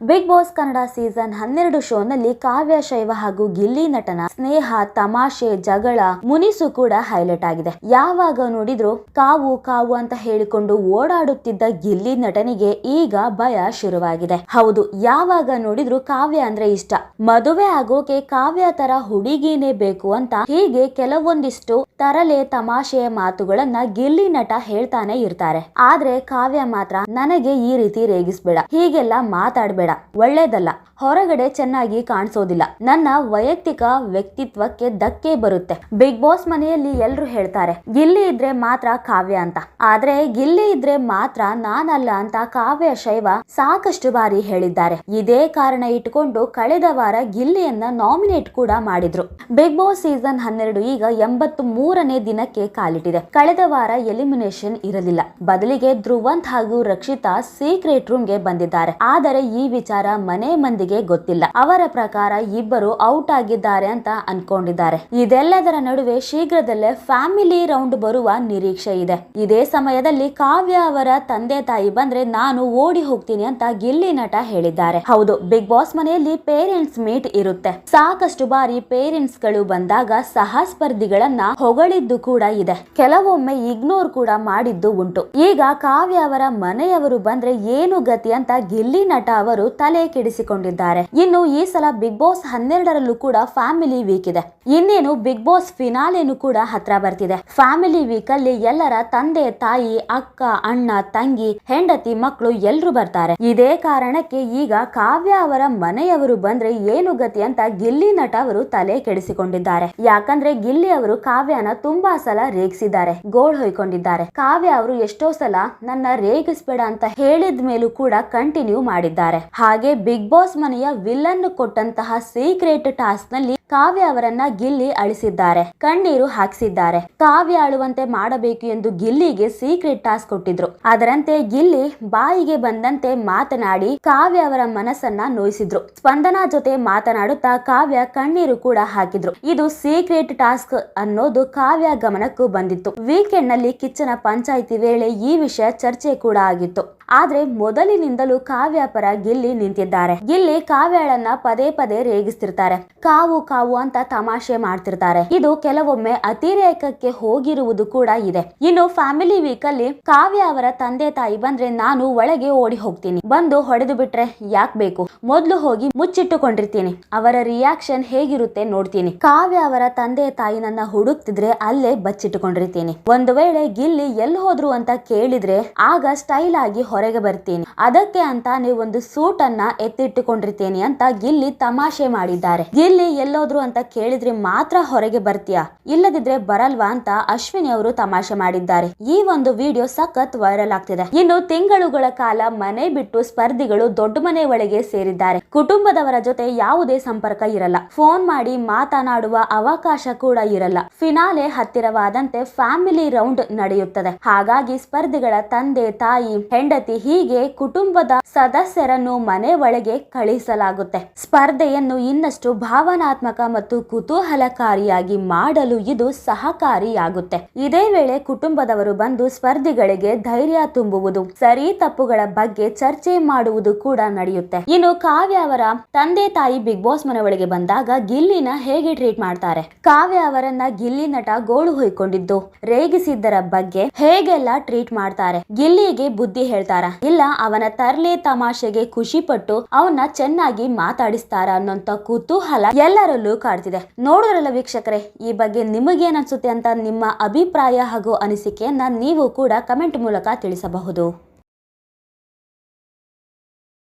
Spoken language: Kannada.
ಬಿಗ್ ಬಾಸ್ ಕನ್ನಡ ಸೀಸನ್ ಹನ್ನೆರಡು ಶೋನಲ್ಲಿ ಕಾವ್ಯ, ಶೈವ ಹಾಗೂ ಗಿಲ್ಲಿ ನಟನ ಸ್ನೇಹ, ತಮಾಷೆ, ಜಗಳ, ಮುನಿಸು ಕೂಡ ಹೈಲೈಟ್ ಆಗಿದೆ. ಯಾವಾಗ ನೋಡಿದ್ರು ಕಾವು ಕಾವು ಅಂತ ಹೇಳಿಕೊಂಡು ಓಡಾಡುತ್ತಿದ್ದ ಗಿಲ್ಲಿ ನಟನಿಗೆ ಈಗ ಭಯ ಶುರುವಾಗಿದೆ. ಹೌದು, ಯಾವಾಗ ನೋಡಿದ್ರು ಕಾವ್ಯ ಅಂದ್ರೆ ಇಷ್ಟ. ಮದುವೆ ಆಗೋಕೆ ಕಾವ್ಯ ತರ ಹುಡುಗಿನೇ ಬೇಕು ಅಂತ ಹೀಗೆ ಕೆಲವೊಂದಿಷ್ಟು ತರಲೆ ತಮಾಷೆಯ ಮಾತುಗಳನ್ನ ಗಿಲ್ಲಿ ನಟ ಹೇಳ್ತಾನೆ ಇರ್ತಾರೆ. ಆದ್ರೆ ಕಾವ್ಯ ಮಾತ್ರ ನನಗೆ ಈ ರೀತಿ ರೇಗಿಸ್ಬೇಡ. ಹೀಗೆಲ್ಲ ಮಾತಾಡ್ಬೇಡ. ಒಳ್ಳೇದಲ್ಲ. ಹೊರಗಡೆ ಚೆನ್ನಾಗಿ ಕಾಣಿಸೋದಿಲ್ಲ. ನನ್ನ ವೈಯಕ್ತಿಕ ವ್ಯಕ್ತಿತ್ವಕ್ಕೆ ಧಕ್ಕೆ ಬರುತ್ತೆ. ಬಿಗ್ ಬಾಸ್ ಮನೆಯಲ್ಲಿ ಎಲ್ರು ಹೇಳ್ತಾರೆ ಗಿಲ್ಲಿ ಇದ್ರೆ ಮಾತ್ರ ಕಾವ್ಯ ಅಂತ. ಆದ್ರೆ ಗಿಲ್ಲಿ ಇದ್ರೆ ಮಾತ್ರ ನಾನಲ್ಲ ಅಂತ ಕಾವ್ಯ ಶೈವ ಸಾಕಷ್ಟು ಬಾರಿ ಹೇಳಿದ್ದಾರೆ. ಇದೇ ಕಾರಣ ಇಟ್ಕೊಂಡು ಕಳೆದ ವಾರ ಗಿಲ್ಲಿಯನ್ನ ನಾಮಿನೇಟ್ ಕೂಡ ಮಾಡಿದ್ರು. ಬಿಗ್ ಬಾಸ್ ಸೀಸನ್ ಹನ್ನೆರಡು ಈಗ ಎಂಬತ್ತು ಮೂರನೇ ದಿನಕ್ಕೆ ಕಾಲಿಟ್ಟಿದೆ. ಕಳೆದ ವಾರ ಎಲಿಮಿನೇಷನ್ ಇರಲಿಲ್ಲ. ಬದಲಿಗೆ ಧ್ರುವಂತ್ ಹಾಗೂ ರಕ್ಷಿತಾ ಸೀಕ್ರೆಟ್ ರೂಮ್ಗೆ ಬಂದಿದ್ದಾರೆ. ಆದರೆ ಈ ವಿಚಾರ ಮನೆ ಮಂದಿಗೆ ಗೊತ್ತಿಲ್ಲ. ಅವರ ಪ್ರಕಾರ ಇಬ್ಬರು ಔಟ್ ಆಗಿದ್ದಾರೆ ಅಂತ ಅನ್ಕೊಂಡಿದ್ದಾರೆ. ಇದೆಲ್ಲದರ ನಡುವೆ ಶೀಘ್ರದಲ್ಲೇ ಫ್ಯಾಮಿಲಿ ರೌಂಡ್ ಬರುವ ನಿರೀಕ್ಷೆ ಇದೆ. ಇದೇ ಸಮಯದಲ್ಲಿ ಕಾವ್ಯ ಅವರ ತಂದೆ ತಾಯಿ ಬಂದ್ರೆ ನಾನು ಓಡಿ ಹೋಗ್ತೀನಿ ಅಂತ ಗಿಲ್ಲಿ ನಟ ಹೇಳಿದ್ದಾರೆ. ಹೌದು, ಬಿಗ್ ಬಾಸ್ ಮನೆಯಲ್ಲಿ ಪೇರೆಂಟ್ಸ್ ಮೀಟ್ ಇರುತ್ತೆ. ಸಾಕಷ್ಟು ಬಾರಿ ಪೇರೆಂಟ್ಸ್ಗಳು ಬಂದಾಗ ಸಹ ಸ್ಪರ್ಧಿಗಳನ್ನ ಹೊಗಳಿದ್ದು ಕೂಡ ಇದೆ. ಕೆಲವೊಮ್ಮೆ ಇಗ್ನೋರ್ ಕೂಡ ಮಾಡಿದ್ದು ಉಂಟು. ಈಗ ಕಾವ್ಯ ಅವರ ಮನೆಯವರು ಬಂದ್ರೆ ಏನು ಗತಿ ಅಂತ ಗಿಲ್ಲಿ ನಟ ಅವರು ತಲೆ ಕೆಡಿಸಿಕೊಂಡಿದ್ದಾರೆ. ಇನ್ನು ಈ ಸಲ ಬಿಗ್ ಬಾಸ್ ಹನ್ನೆರಡರಲ್ಲೂ ಕೂಡ ಫ್ಯಾಮಿಲಿ ವೀಕ್ ಇದೆ. ಇನ್ನೇನು ಬಿಗ್ ಬಾಸ್ ಫಿನಾಲೆನು ಕೂಡ ಹತ್ರ ಬರ್ತಿದೆ. ಫ್ಯಾಮಿಲಿ ವೀಕ್ ಅಲ್ಲಿ ಎಲ್ಲರ ತಂದೆ, ತಾಯಿ, ಅಕ್ಕ, ಅಣ್ಣ, ತಂಗಿ, ಹೆಂಡತಿ ಮಕ್ಕಳು ಎಲ್ರು ಬರ್ತಾರೆ. ಇದೇ ಕಾರಣಕ್ಕೆ ಈಗ ಕಾವ್ಯ ಅವರ ಮನೆಯವರು ಬಂದ್ರೆ ಏನು ಗತಿ ಅಂತ ಗಿಲ್ಲಿ ನಟ ಅವರು ತಲೆ ಕೆಡಿಸಿಕೊಂಡಿದ್ದಾರೆ. ಯಾಕಂದ್ರೆ ಗಿಲ್ಲಿ ಅವರು ಕಾವ್ಯನ ತುಂಬಾ ಸಲ ರೇಗಿಸಿದ್ದಾರೆ, ಗೋಳ್ ಹೊಯ್ಕೊಂಡಿದ್ದಾರೆ. ಕಾವ್ಯ ಅವರು ಎಷ್ಟೋ ಸಲ ನನ್ನ ರೇಗಿಸ್ಬೇಡ ಅಂತ ಹೇಳಿದ ಮೇಲೂ ಕೂಡ ಕಂಟಿನ್ಯೂ ಮಾಡಿದ್ದಾರೆ. ಹಾಗೆ ಬಿಗ್ ಬಾಸ್ ಮನೆಯ ವಿಲನ್ ಕೊಟ್ಟಂತಹ ಸೀಕ್ರೆಟ್ ಟಾಸ್ಕ್ನಲ್ಲಿ ಕಾವ್ಯ ಅವರನ್ನ ಗಿಲ್ಲಿ ಅಳಿಸಿದ್ದಾರೆ. ಕಣ್ಣೀರು ಹಾಕಿಸಿದ್ದಾರೆ. ಕಾವ್ಯ ಅಳುವಂತೆ ಮಾಡಬೇಕು ಎಂದು ಗಿಲ್ಲಿಗೆ ಸೀಕ್ರೆಟ್ ಟಾಸ್ಕ್ ಕೊಟ್ಟಿದ್ರು. ಅದರಂತೆ ಗಿಲ್ಲಿ ಬಾಯಿಗೆ ಬಂದಂತೆ ಮಾತನಾಡಿ ಕಾವ್ಯ ಅವರ ಮನಸ್ಸನ್ನ ನೋಯಿಸಿದ್ರು. ಸ್ಪಂದನಾ ಜೊತೆ ಮಾತನಾಡುತ್ತಾ ಕಾವ್ಯ ಕಣ್ಣೀರು ಕೂಡ ಹಾಕಿದ್ರು. ಇದು ಸೀಕ್ರೆಟ್ ಟಾಸ್ಕ್ ಅನ್ನೋದು ಕಾವ್ಯ ಗಮನಕ್ಕೂ ಬಂದಿತ್ತು. ವೀಕೆಂಡ್ನಲ್ಲಿ ಕಿಚ್ಚನ ಪಂಚಾಯಿತಿ ವೇಳೆ ಈ ವಿಷಯ ಚರ್ಚೆ ಕೂಡ ಆಗಿತ್ತು. ಆದ್ರೆ ಮೊದಲಿನಿಂದಲೂ ಕಾವ್ಯ ಪರ ಗಿಲ್ಲಿ ನಿಂತಿದ್ದಾರೆ. ಗಿಲ್ಲಿ ಕಾವ್ಯಳನ್ನ ಪದೇ ಪದೇ ರೇಗಿಸ್ತಿರ್ತಾರೆ. ಕಾವು ಕಾವು ಅಂತ ತಮಾಷೆ ಮಾಡ್ತಿರ್ತಾರೆ. ಇದು ಕೆಲವೊಮ್ಮೆ ಅತಿರೇಕಕ್ಕೆ ಹೋಗಿರುವುದು ಕೂಡ ಇದೆ. ಇನ್ನು ಫ್ಯಾಮಿಲಿ ವೀಕ್ ಅಲ್ಲಿ ಕಾವ್ಯ ಅವರ ತಂದೆ ತಾಯಿ ಬಂದ್ರೆ ನಾನು ಒಳಗೆ ಓಡಿ ಹೋಗ್ತೀನಿ. ಬಂದು ಹೊಡೆದು ಬಿಟ್ರೆ ಯಾಕ್ ಬೇಕು? ಮೊದ್ಲು ಹೋಗಿ ಮುಚ್ಚಿಟ್ಟುಕೊಂಡಿರ್ತೀನಿ. ಅವರ ರಿಯಾಕ್ಷನ್ ಹೇಗಿರುತ್ತೆ ನೋಡ್ತೀನಿ. ಕಾವ್ಯ ಅವರ ತಂದೆ ತಾಯಿ ನನ್ನ ಹುಡುಕ್ತಿದ್ರೆ ಅಲ್ಲೇ ಬಚ್ಚಿಟ್ಟುಕೊಂಡಿರ್ತೀನಿ. ಒಂದು ವೇಳೆ ಗಿಲ್ಲಿ ಎಲ್ಲಿ ಹೋದ್ರು ಅಂತ ಕೇಳಿದ್ರೆ ಆಗ ಸ್ಟೈಲ್ ಆಗಿ ಹೊರಗೆ ಬರ್ತೀನಿ. ಅದಕ್ಕೆ ಅಂತಾನೆ ಒಂದು ಸೂಟ್ ಅನ್ನ ಎತ್ತಿಟ್ಟುಕೊಂಡಿರ್ತೀನಿ ಅಂತ ಗಿಲ್ಲಿ ತಮಾಷೆ ಮಾಡಿದ್ದಾರೆ. ಗಿಲ್ಲಿ ಎಲ್ಲೋದ್ರು ಅಂತ ಕೇಳಿದ್ರೆ ಮಾತ್ರ ಹೊರಗೆ ಬರ್ತೀಯಾ? ಇಲ್ಲದಿದ್ರೆ ಬರಲ್ವಾ ಅಂತ ಅಶ್ವಿನಿ ಅವರು ತಮಾಷೆ ಮಾಡಿದ್ದಾರೆ. ಈ ಒಂದು ವಿಡಿಯೋ ಸಖತ್ ವೈರಲ್ ಆಗ್ತಿದೆ. ಇನ್ನು ತಿಂಗಳುಗಳ ಕಾಲ ಮನೆ ಬಿಟ್ಟು ಸ್ಪರ್ಧಿಗಳು ದೊಡ್ಡ ಮನೆ ಒಳಗೆ ಸೇರಿದ್ದಾರೆ. ಕುಟುಂಬದವರ ಜೊತೆ ಯಾವುದೇ ಸಂಪರ್ಕ ಇರಲ್ಲ. ಫೋನ್ ಮಾಡಿ ಮಾತನಾಡುವ ಅವಕಾಶ ಕೂಡ ಇರಲ್ಲ. ಫಿನಾಲೆ ಹತ್ತಿರವಾದಂತೆ ಫ್ಯಾಮಿಲಿ ರೌಂಡ್ ನಡೆಯುತ್ತದೆ. ಹಾಗಾಗಿ ಸ್ಪರ್ಧಿಗಳ ತಂದೆ, ತಾಯಿ, ಹೆಂಡತಿ ಹೀಗೆ ಕುಟುಂಬದ ಸದಸ್ಯರನ್ನು ಮನೆ ಒಳಗೆ ಕಳಿಸಲಾಗುತ್ತೆ. ಸ್ಪರ್ಧೆಯನ್ನು ಇನ್ನಷ್ಟು ಭಾವನಾತ್ಮಕ ಮತ್ತು ಕುತೂಹಲಕಾರಿಯಾಗಿ ಮಾಡಲು ಇದು ಸಹಕಾರಿಯಾಗುತ್ತೆ. ಇದೇ ವೇಳೆ ಕುಟುಂಬದವರು ಬಂದು ಸ್ಪರ್ಧಿಗಳಿಗೆ ಧೈರ್ಯ ತುಂಬುವುದು, ಸರಿ ತಪ್ಪುಗಳ ಬಗ್ಗೆ ಚರ್ಚೆ ಮಾಡುವುದು ಕೂಡ ನಡೆಯುತ್ತೆ. ಇನ್ನು ಕಾವ್ಯ ಅವರ ತಂದೆ ತಾಯಿ ಬಿಗ್ ಬಾಸ್ ಮನೆ ಬಂದಾಗ ಗಿಲ್ಲಿನ ಹೇಗೆ ಟ್ರೀಟ್ ಮಾಡ್ತಾರೆ? ಕಾವ್ಯ ಅವರನ್ನ ಗಿಲ್ಲಿ ನಟ ಗೋಳು ಹೊಯ್ಕೊಂಡಿದ್ದು, ರೇಗಿಸಿದ್ದರ ಬಗ್ಗೆ ಹೇಗೆಲ್ಲ ಟ್ರೀಟ್ ಮಾಡ್ತಾರೆ? ಗಿಲ್ಲಿಗೆ ಬುದ್ಧಿ ಹೇಳ್ತಾರ? ಇಲ್ಲ, ಅವನ ತರ್ಲೆ ತಮಾಷೆಗೆ ಖುಷಿ ಪಟ್ಟು ಅವನ್ನ ಚೆನ್ನಾಗಿ ಮಾತಾಡಿಸ್ತಾರ ಅನ್ನೋಂತ ಕುತೂಹಲ ಎಲ್ಲರಲ್ಲೂ ಕಾಡ್ತಿದೆ. ನೋಡೋದ್ರಲ್ಲ ವೀಕ್ಷಕರೇ, ಈ ಬಗ್ಗೆ ನಿಮಗೇನು ಅನ್ಸುತ್ತೆ ಅಂತ ನಿಮ್ಮ ಅಭಿಪ್ರಾಯ ಹಾಗೂ ಅನಿಸಿಕೆಯನ್ನ ನೀವು ಕೂಡ ಕಮೆಂಟ್ ಮೂಲಕ ತಿಳಿಸಬಹುದು.